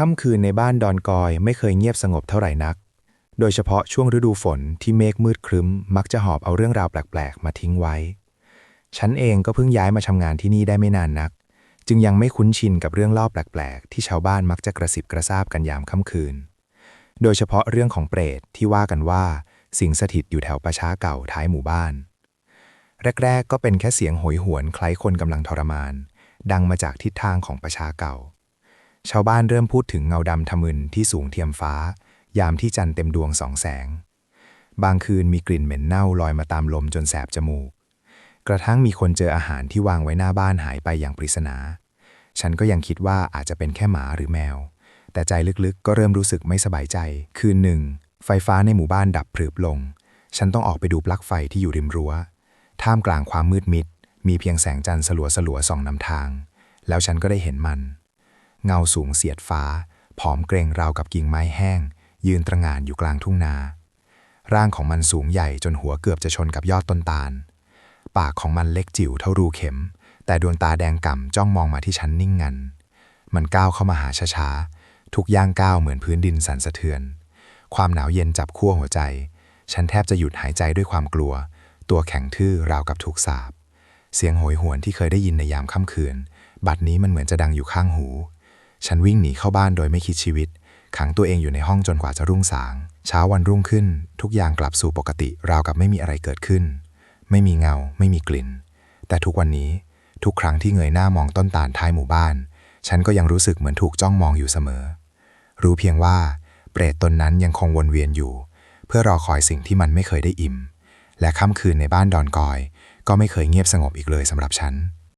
ค่ำคืนในบ้านดอนกอยไม่เคยเงียบสงบเท่าไหร่นัก โดยเฉพาะช่วงฤดูฝนที่เมฆมืดครึ้ม มักจะหอบเอาเรื่องราวแปลกๆ มาทิ้งไว้ ฉันเองก็เพิ่งย้ายมาทำงานที่นี่ได้ไม่นานนัก จึงยังไม่คุ้นชินกับเรื่องเล่าแปลกๆ ที่ชาวบ้านมักจะกระสิบกระซาบกันยามค่ำคืน โดยเฉพาะเรื่องของเปรตที่ว่ากันว่า สิงสถิตอยู่แถวประช้าเก่าท้ายหมู่บ้าน แรกๆ ก็เป็นแค่เสียงโหยหวนคล้ายคนกำลังทรมาน ดังมาจากทิศทางของประชาเก่า ชาวบ้านเริ่มพูดถึงเงาดำทะมึนที่สูงเทียมฟ้า ยามที่จันทร์เต็มดวงสองแสง บางคืนมีกลิ่นเหม็นเน่าลอยมาตามลมจนแสบจมูก กระทั่งมีคนเจออาหารที่วางไว้หน้าบ้านหายไปอย่างปริศนา ฉันก็ยังคิดว่าอาจจะเป็นแค่หมาหรือแมว แต่ใจลึกๆ ก็เริ่มรู้สึกไม่สบายใจ คืนหนึ่ง ไฟฟ้าในหมู่บ้านดับพรึบลง ฉันต้องออกไปดูปลั๊กไฟที่อยู่ริมรั้ว ท่ามกลางความมืดมิด มีเพียงแสงจันทร์สลัวสลัวๆส่องนำทาง แล้วฉันก็ได้เห็นมัน เงาสูงเสียดฟ้า ผอมเกรงราวกับกิ่งไม้แห้ง ยืนตระหง่านอยู่กลางทุ่งนา ร่างของมันสูงใหญ่จนหัวเกือบจะชนกับยอดต้นตาล ปากของมันเล็กจิ๋วเท่ารูเข็ม แต่ดวงตาแดงก่ำจ้องมองมาที่ฉันนิ่งงัน มันก้าวเข้ามาหาช้าๆ ทุกย่างก้าวเหมือนพื้นดินสั่นสะเทือน ความหนาวเย็นจับขั้วหัวใจ ฉันแทบจะหยุดหายใจด้วยความกลัว ตัวแข็งทื่อราวกับถูกสาบเสียงโหยหวนที่เคยได้ยินในยามค่ำคืน บัดนี้มันเหมือนจะดังอยู่ข้างหู ฉันวิ่งหนีเข้าบ้านโดยไม่คิดชีวิต ขังตัวเองอยู่ในห้องจนกว่าจะรุ่งสาง เช้าวันรุ่งขึ้น ทุกอย่างกลับสู่ปกติ ราวกับไม่มีอะไรเกิดขึ้น ไม่มีเงา ไม่มีกลิ่น แต่ทุกวันนี้ ทุกครั้งที่เงยหน้ามองต้นตาลท้ายหมู่บ้าน ฉันก็ยังรู้สึกเหมือนถูกจ้องมองอยู่เสมอ รู้เพียงว่าเปรตตนนั้นยังคงวนเวียนอยู่ เพื่อรอคอยสิ่งที่มันไม่เคยได้อิ่ม และค่ำคืนในบ้านดอนกอย ก็ไม่เคยเงียบสงบอีกเลยสำหรับฉัน